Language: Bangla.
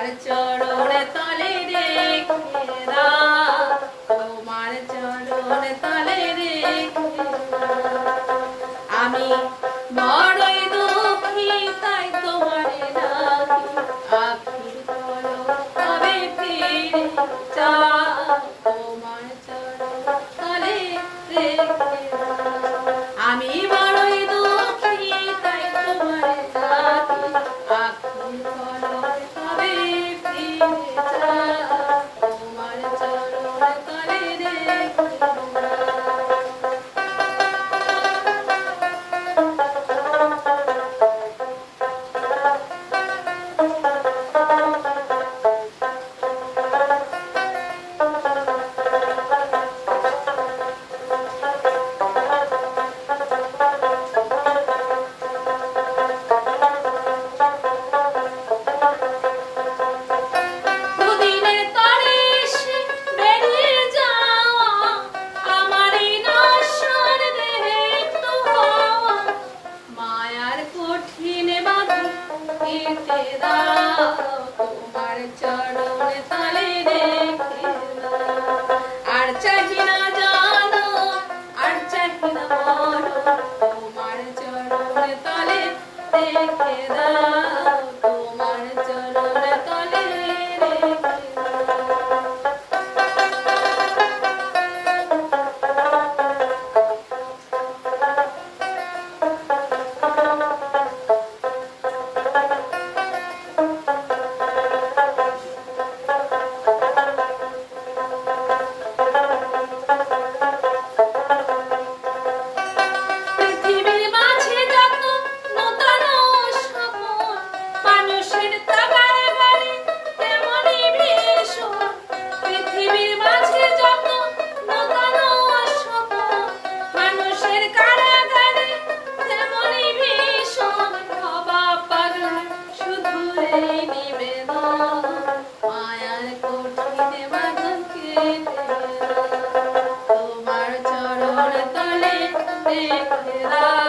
তোমার চরণ তলে রেখে দাও তোমার চরণ তলে রেখে আমি বড়ই দুঃখী, তাই তোমারে ডাকি আখির করো তবে ফিরে চা তোমার কঠিন তোমার চরণে তালে আর চাহি না জানো, আর চাহি না তোমার চরণে তালে রেখে দাও। Happy Birthday.